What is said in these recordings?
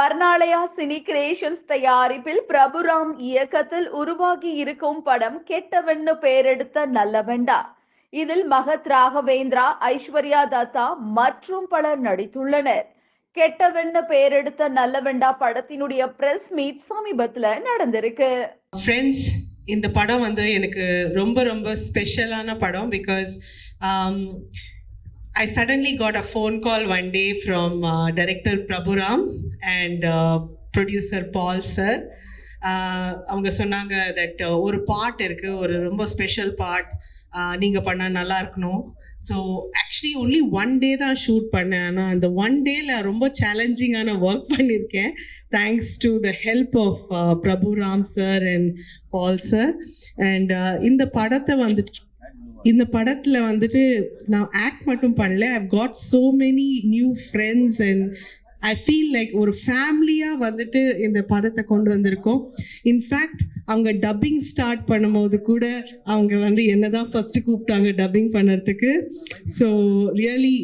Varnalaya cine creations தயாரிப்பில் பிரபுராம் இயக்கத்தில் உருவாகி இருக்கும் படம் கெட்டவன்னு பெயரெடுத்த நல்லவெண்டா. இதில் மகத் ராகவேந்திரா ஐஸ்வர்யா தத்தா மற்றும் பலர் நடித்துள்ளனர். கெட்டவென்னு பெயரெடுத்த நல்லவெண்டா படத்தினுடைய பிரஸ் மீட் சமீபத்துல நடந்திருக்கு. ஃப்ரெண்ட்ஸ் இந்த படம் வந்து எனக்கு ரொம்ப ரொம்ப ஸ்பெஷலான படம் because I suddenly got a phone call one day from director Prabhuram and producer Paul sir அவங்க சொன்னாங்க தட் uh, ஒரு பாட் இருக்குது ஒரு ரொம்ப ஸ்பெஷல் பாட் uh, நீங்கள் பண்ணால் நல்லா இருக்கணும். So actually only one day தான் ஷூட் பண்ணேன். ஆனால் அந்த ஒன் டேயில் ரொம்ப சேலஞ்சிங்கான ஒர்க் பண்ணியிருக்கேன் thanks to the help of Prabhuram sir and Paul sir and இந்த படத்தை வந்துட்டு இந்த படத்தில் வந்துட்டு நான் ஆக்ட் மட்டும் பண்ணல. I've got so many new friends and I feel like ஒரு ஃபேமிலியாக வந்துட்டு இந்த படத்தை கொண்டு வந்திருக்கோம். இன்ஃபேக்ட் அவங்க டப்பிங் ஸ்டார்ட் பண்ணும்போது கூட அவங்க வந்து என்ன தான் ஃபஸ்ட்டு கூப்பிட்டாங்க டப்பிங் பண்ணுறதுக்கு so really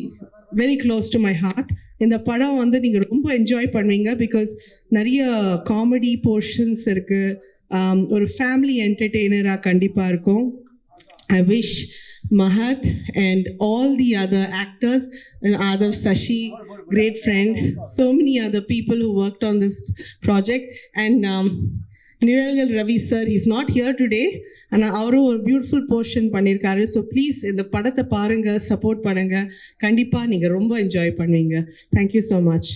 very close to my heart இந்த படம் வந்து நீங்கள் ரொம்ப என்ஜாய் பண்ணுவீங்க பிகாஸ் நிறைய காமெடி போர்ஷன்ஸ் இருக்குது ஒரு ஃபேமிலி என்டர்டெய்னராக கண்டிப்பாக இருக்கும். I wish Mahat and all the other actors and Adav Sashi, great friend, so many other people who worked on this project. And um, Niralgal Ravi sir, he's not here today. ஆனால் அவரும் ஒரு beautiful portion பண்ணியிருக்காரு so please இந்த படத்தை பாருங்கள் support பண்ணுங்கள் கண்டிப்பாக நீங்கள் ரொம்ப என்ஜாய் பண்ணுவீங்க தேங்க்யூ ஸோ மச்